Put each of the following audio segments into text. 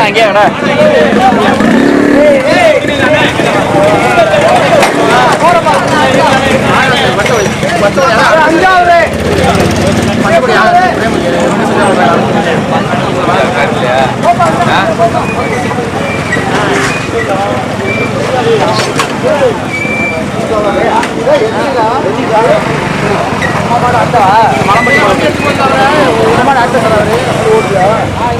வேணா அங்கே வேணா மலம்பட்டி மலம்பட்டி அட்டை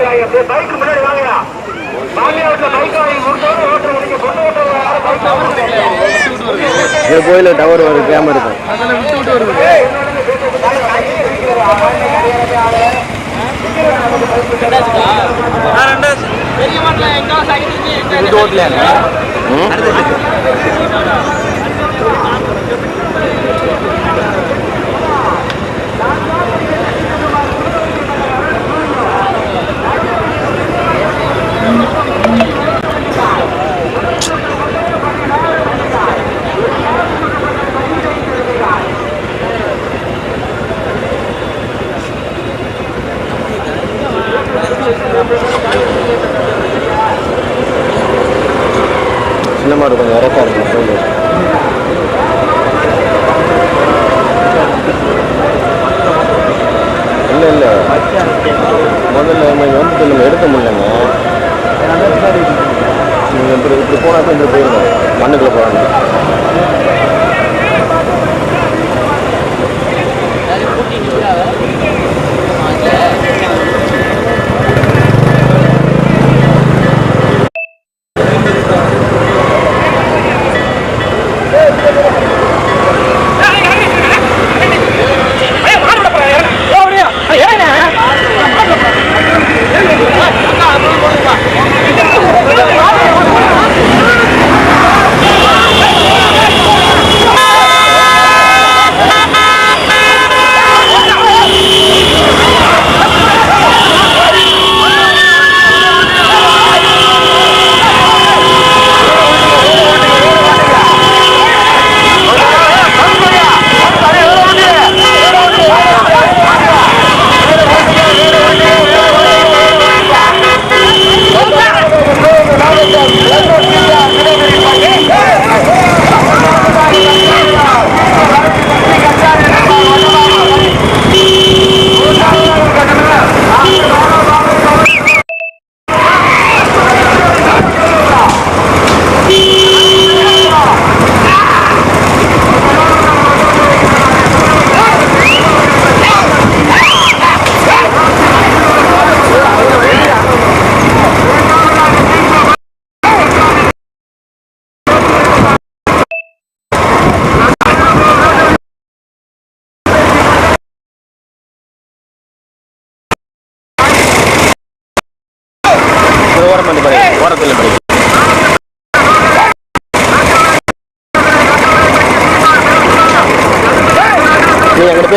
பைக் முன்னாடி வாங்கயா வாங்க பைக் வாங்கி ஓட்டுற முடிக்க பொண்ணு ஓட்டுற இது கோயிலில் டவர் ஒரு கேமரா இருக்கும் இருக்கும் கோயில்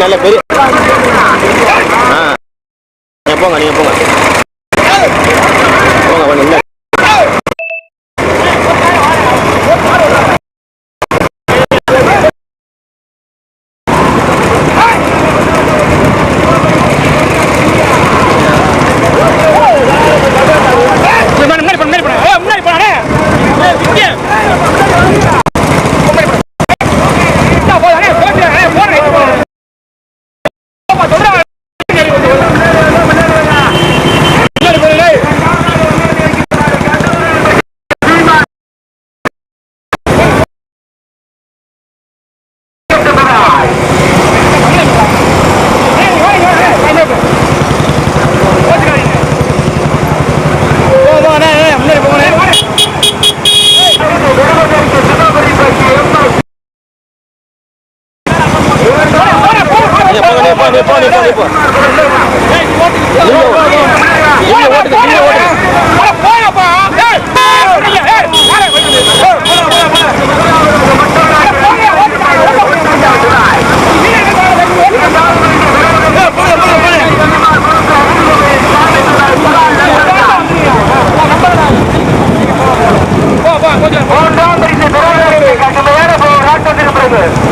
நல்ல பெரிய ஆ. நீங்க போங்க நீங்க போங்க கொஞ்சம் இல்லை முன்னாடி போன முன்னாடி போன ஏய், முன்னாடி போனே முன்னாடி போனே நீங்க போங்க நீங்க போ நீங்க போ நீங்க போ நீங்க போ மூன்றாம் பரிசு பெறுவதற்கு கடுமையான போராட்டத்திற்கு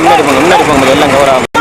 முன்னாடி போங்க முன்னாடி போங்க எல்லாம் கவர் ஆகும்.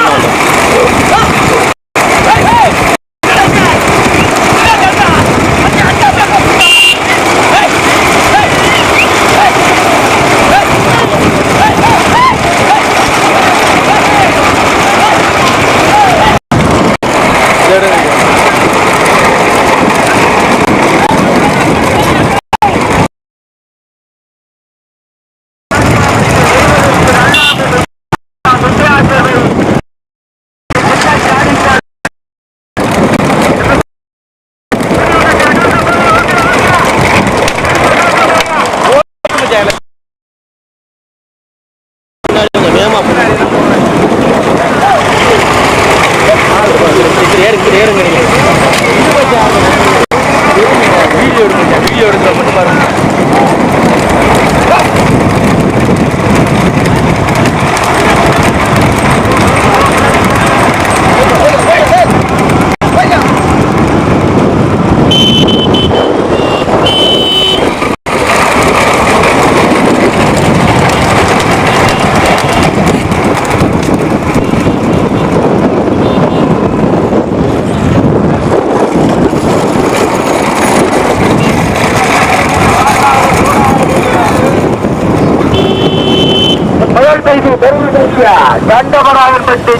முதல்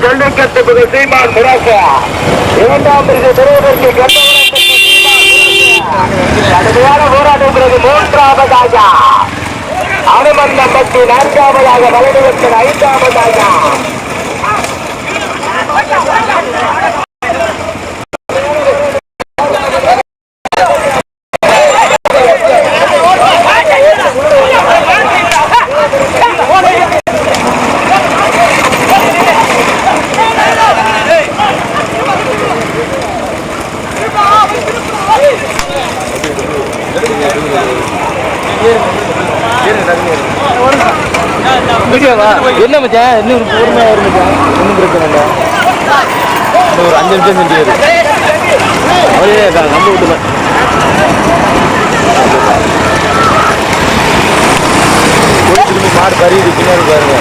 ஜல்லிக்கட்டு புது சீமான் முராசா. இரண்டாம் பரிசு பெறுவதற்கு கடுமையான போராட்டம் பிறகு மூன்றாவதாக அனுமந்தம்பட்டி நான்காவதாக வலதுவத்தன் ஐந்தாவதாக வீடியோவா? என்ன மச்சான்? இன்னும் ஒரு பொறுமையா மச்சான். ஒன்றும் பிரச்சனை இல்லை. இன்னும் ஒரு அஞ்சு நிமிஷம் செஞ்சு அவரே நம்ப விட்டுல. திரும்பி மாடு பறியுது பின்னாடி பாருங்க.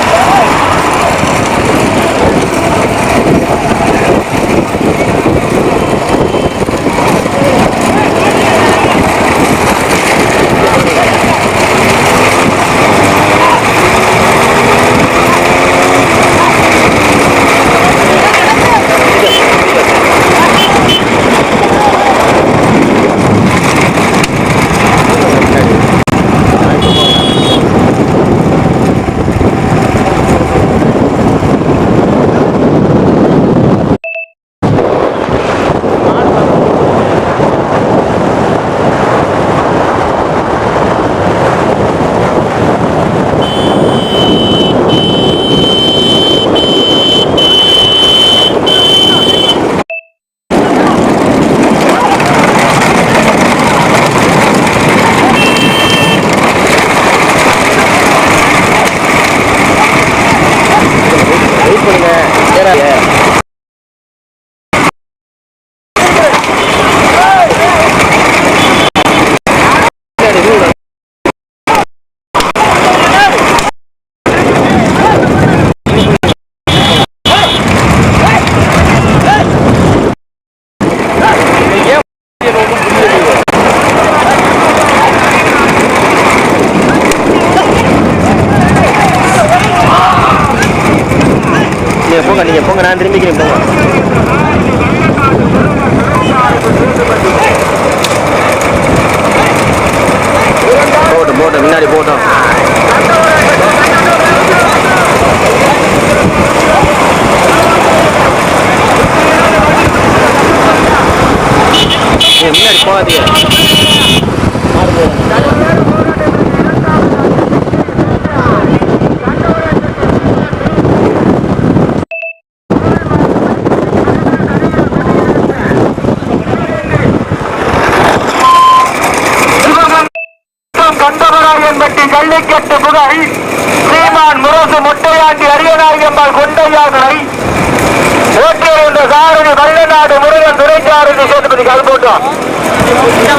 முருகன் துணைச்சாரதி கால் போட்டோம்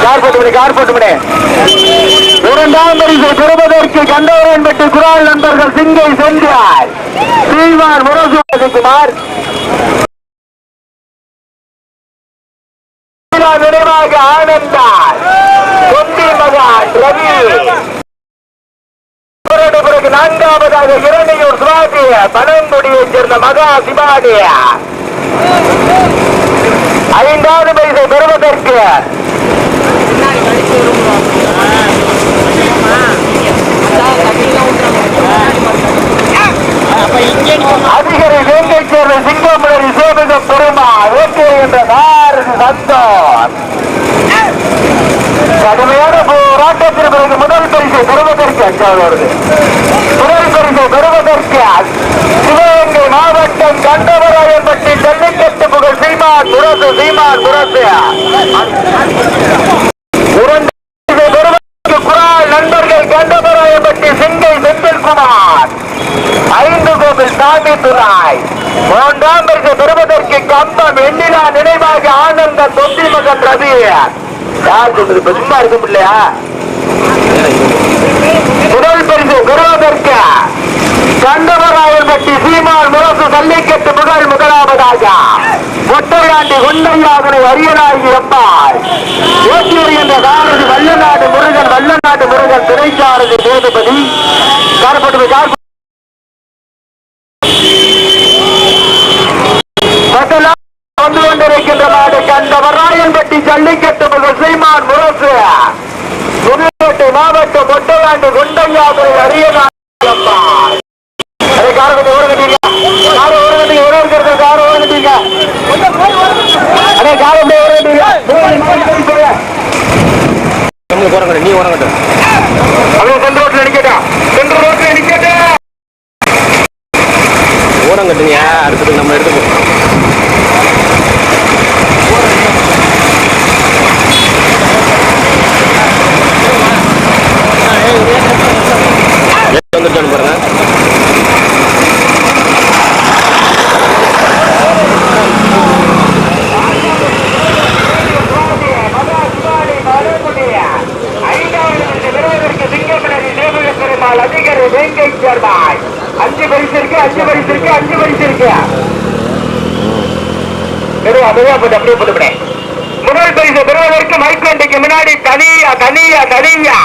கார் போட்டு. மணி கார் போட்டு மணி இரண்டாம் பரிசு பெறுவதற்கு கண்டவரன் பெற்று குரால் நண்பர்கள் சிங்கை சென்றார். ஸ்ரீமான் முரசு குமார். நினைவாக ஆனந்தார். கொண்டி மகான் ரவி. பிறகு நான்காவதாக இரணையூர் சுவாமிய பனங்குடியைச் சேர்ந்த மகா சிவாடிய ஐந்தாவது பரிசை பெறுவதற்கு அதிகரை வேங்கைச் சேர்ந்த சிங்கமுனரி சேவக பெருமா ஓகே என்ற நாரது சந்தோஷ். கடுமையான போராட்டத்திற்கு முதல் பரிசை பெறுவதற்கு அஞ்சாவது வருது. பரிசை பெறுவதற்கு சிவகங்கை மாவட்டம் கண்டவராயப்பட்டி ஜல்லிக்கட்டு புகழ் சீமான் முரசு சீமான் முரசு பெறுவதற்கு குரால் நண்பர்கள் சிங்கை செந்தில்குமார் ஐந்து கோவில் சாமி மூன்றாம் பரிசு பெறுவதற்கு கம்பம் எண்ணிலா நினைவாக ஆனந்த தொட்டி மகன் ரவி யார் சொல்றது சும்மா இருக்க முதல் பரிசு பெறுவதற்கு கண்டவராயன்பட்டி சீமான் முரசு சல்லிக்கட்டு புகழ் முதலாவதாக. ஒட்டையாண்டி குண்டையாதனை அரியநாயகி அம்பாள் ஓட்டியூர் என்ற சாரதி வல்லநாடு முருகன் வல்லநாடு முருகன் திரைச்சாரதி சேதுபதி. காரப்பட்டு கார் வந்து கொண்டிருக்கின்ற நாடு கண்டவராயன்பட்டி ஜல்லிக்கட்டு முதல் சீமான் முரசு. புதுக்கோட்டை மாவட்டம் மொட்டையாண்டு குண்டையாதுரை அரியனாகி அதே காரகத்தை ஓரங்கட்டீங்க. கார ஓரங்கட்டீங்க. ஓரங்கிறது கார ஓரங்கட்டீங்க அதே காரத்தை ஓரங்கட்டீங்க. நம்மளுக்கு அஞ்சு பரிசு இருக்கு அஞ்சு பரிசு இருக்கு அஞ்சு பரிசு இருக்கு. போட்டு அப்படியே முதல் பரிசு பெறுவதற்கு முன்னாடி தனியா தனியா தனியா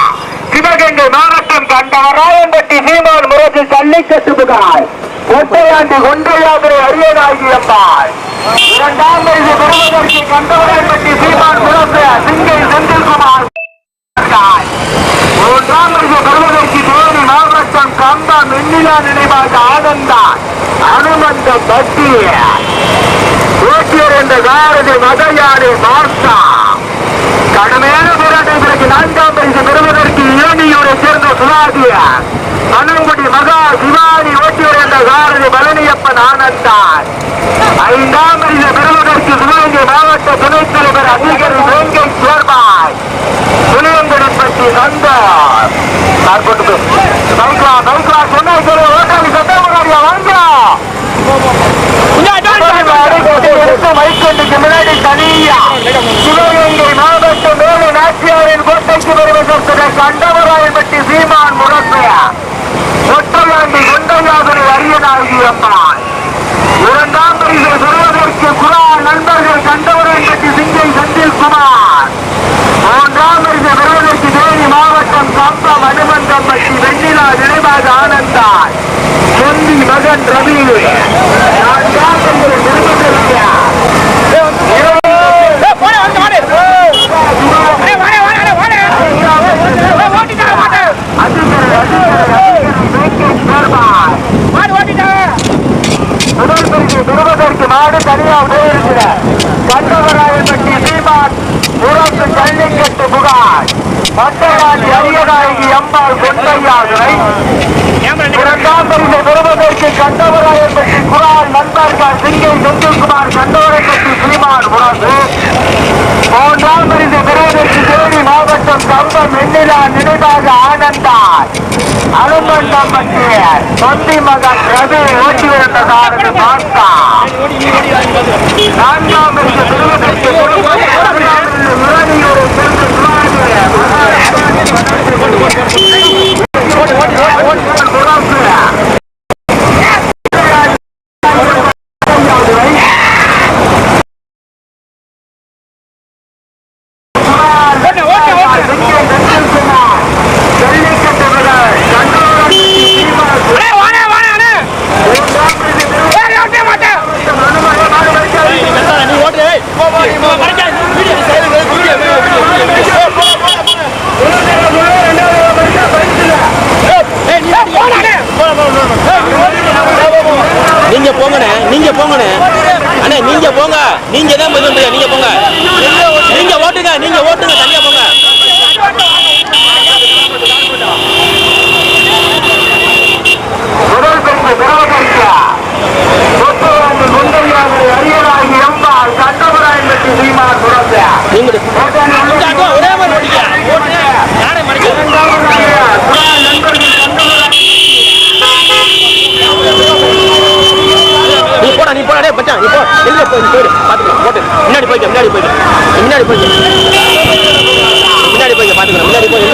சிவகங்கை மாவட்டம் கண்டவராயம்பட்டி சீமான் முரசு ஜல்லிக்கட்டு புகார் ஒட்டையாண்டி கொண்டையாதுரை அரியநாயகி அம்பாள் இரண்டாம் பரிசு பெறுவதற்கு கண்டவராயம்பட்டி சீமான் முரசு சிங்கை செந்தில்குமார். மூன்றாம் பரிசு பெறுவதற்கு மாவட்டம் கம்பம் மின்னிலா நினைவாக ஆனந்தா அனுமந்த பட்டி ஓட்டியர் என்ற சாரதி மதையாறு மார்த்தா. கடுமையான போராட்டங்களுக்கு நான்காம் பரிசு பெறுவதற்கு இளநியூரை சேர்ந்த சுவாதிய பனங்குடி மகா சிவானி ஓட்டியர் என்ற சாரதி பழனியப்பன் ஆனந்தான். ஐந்தாம் பரிசு பெறுவதற்கு சிவகங்கை மாவட்ட துணைத் தலைவர் அதிகாரி வேங்கை சேர்வாய். புளியங்கடப்பட்டி சந்தோஷ் தனியா. சிவகங்கை மாவட்டம் வேலு நாச்சியாரின் கோட்டைக்கு வருவதற்கு கண்டவராயப்பட்டி சீமான் முரசையா ஒற்றையாண்டி குண்டையாதுரை அரியநாயகி இரண்டாம் பரிசு பெறுவதற்கு குரா நண்பர்கள் கண்டவராயப்பட்டி சிங்கை செந்தில் குமார். மூன்றாம் பரிசு பெறுவதற்கு வெண்ணிலா நினைவாக ஆனந்தார் அனுமந்தம் பற்றிய தொந்தி மகன் ரவி ஊட்டி விழுந்த சாரதி நீங்க தான் பதில் நீங்க போங்க. நீங்க ஓட்டுங்க நீங்க ஓட்டு நீ போ வெளியில போய் நீ போயிடு. பார்த்துக்கலாம் போட்டு. முன்னாடி போய்க்க முன்னாடி போய்க்க முன்னாடி போய்க்க முன்னாடி போய்க்க பார்த்துக்கலாம் முன்னாடி போய்